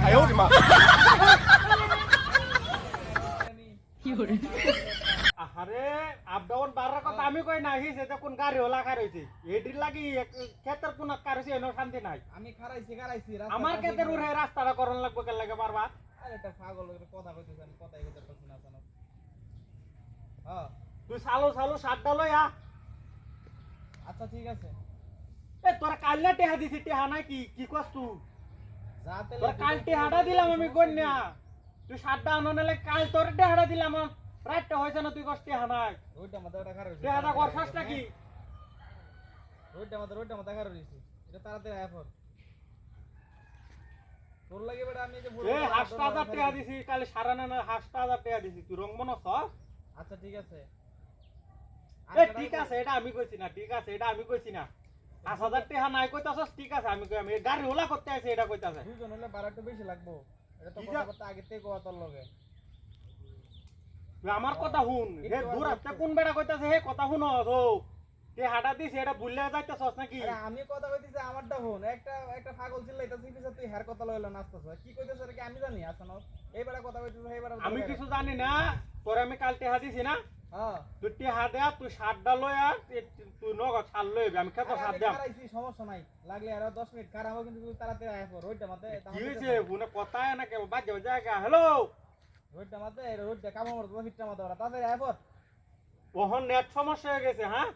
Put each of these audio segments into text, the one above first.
哎呦我的妈！ আরে up down বাড়ার কথা আমি কই না হিসে তো কোন গাড়ি ওলা কার হইছে এটির লাগি এক- ক্ষেতের কোন কার হইছে এনো শান্তি নাই আমি খারাইছি খারাইছি রাস্তা আমার পাশে ক্ষেতের গেলাম। উড়ে রাস্তাটা করন লাগবে কে লাগে বারবার আরে একটা পাগল লোকের কথা কইতেছেন কথাই কইতে পারছি না জানো হ্যাঁ তুই সালো সালো সাতটা লইয়া আচ্ছা ঠিক আছে এ তোরা কাল্লা টেহা দিছি টেহা নাই কি কি কস তুই যাতে তোরা কাল টেহাটা দিলাম আমি কন্যা তুই সাতটা আনো নালে কাল তোর দিলাম রাতটা হয়েছে না তুই কস টেহা নাই রোডটা মাথা ওটা খারাপ হইছে টেহাটা করছাস নাকি? রোডটা মাথা রোডটা মাথা খারাপ হইছে এটা তাড়াতাড়ি আয় তোর লাগে বেটা আমি যে হাসটা হাজার টেহা দিছি কালে সারা না হাসটা হাজার টেহা দিছি। তুই রং মনে আচ্ছা ঠিক আছে। ঠিক আছে এটা আমি কইছি না ঠিক আছে এটা আমি কইছি না। পাঁচ হাজার টাকা নাই কইতাছস? ঠিক আছে আমি কই আমি গাড়ি ওলা করতে আছে এটা কইতাছে। দুজন হলে বারো একটু বেশি লাগবো। এটা তো কি যা- কথাবার্তা আগে থেকে কোয়া তোর লগে। আমার কথা শুন। হে দূর আসতে কোন বেড়া কইতাছে হে কথা শুন ও কে হাঁটা দিছে এটা ভুললে যাইতেছস নাকি? আরে আমি কথা কইতেছি আমারটা ফোন একটা একটা পাগল চিল্লাইতাছি পিছে তুই হার কথা লইলো নাচতেছ। কি কইতেছ কি আমি জানি আসানো এইবারে কথা কইতেছ এইবারে আমি কিছু জানি না তোরে আমি কাল টেহা দিছি না? তুই টেহা দেয়া তুই সাতটা লয়া তুই নগদ সার লইবি আমি খেতে আরে সার দাম সমস্যা নাই। লাগলে আর 10 মিনিট খারাপ হবে কিন্তু তুই তাড়াতাড়ি আয় পর রোডটা মাতে কি ফোনে কথা না কে বাজে জায়গা হ্যালো? রোডটা মাতে রোডটা কামো মর তোমার ফিটটা মাতে ওরা। তাড়াতাড়ি আয় পর। ওহন নেট সমস্যা হয়ে গেছে হ্যাঁ?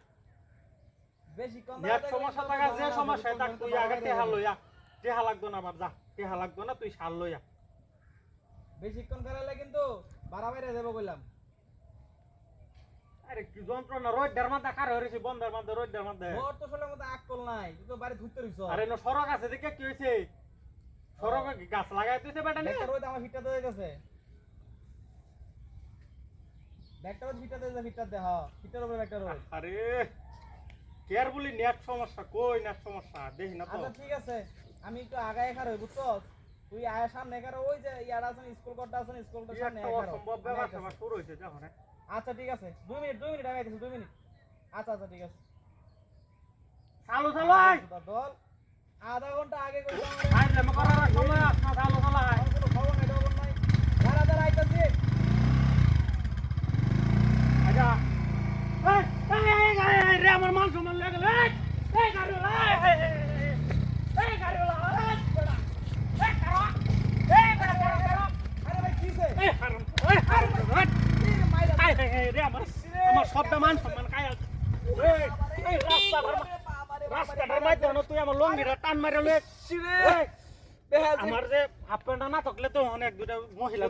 বেশি কম নেট সমস্যা থাকা যে সমস্যা থাক তুই আগে টেহা লইয়া টেহা লাগতো না বাপ যা টেহা লাগতো না তুই সার লইয়া বেশিক্ষণ করালে কিন্তু বাড়া বাইরে দেবো বললাম। আরে কি যন্ত্রণা রোদ দেড় মাথা কার হয়েছে বন্ধের মধ্যে রোদ দেড় মধ্যে তোর তো আসলে মতো আকল নাই তুই তো বাড়ি ধুতে রইছ। আরে না আছে দেখে কি গাছ লাগাই বেটা আমার দিয়ে গেছে। দিয়ে দে হ্যাঁ উপরে আরে নেট সমস্যা কই নেট সমস্যা? দেখি না তো। আচ্ছা ঠিক আছে। আমি একটু আগায় খার হই বুঝছ? তুই আয় সামনে খার ওই যে ইয়ার আছে স্কুল কোডটা আছে স্কুলটার কি সামনে অসম্ভব ব্যাপার শুরু হয়েছে যখন আচ্ছা ঠিক আছে। দুই মিনিট দুই মিনিট আগাইতেছি দুই মিনিট। আচ্ছা আচ্ছা ঠিক আছে। চালু চালু আয়। দল আধা ঘণ্টা আগে কইলাম আয় লেমে করার সময় আস না চালু চালু আয় আমার কোনো খবর নাই খবর নাই দাঁড়া দাঁড়া আইতাছি আচ্ছা এই এই এই, এই এই, রে আমার মান সম্মান লেগে গেল এই এই গাড়ি ওলা এই এই, এই, এই, এই গাড়ি ওলা এই বেটা এই কারও এই বেটা বেটা বেটা আরে ভাই কিছে এই হারাম এই হারাম এই এই মাইরা এই, এই, এই, রে আমার আমার শব্দ মান সম্মান কায় এই রাস্তাটার মা- রাস্তাটার মাধ্যমে তুই আমার লঙ্গিটা টান মারে লয়ে। আমার যে হাফ প্যান্টটা না থাকলে তো অনেক দুটা মহিলা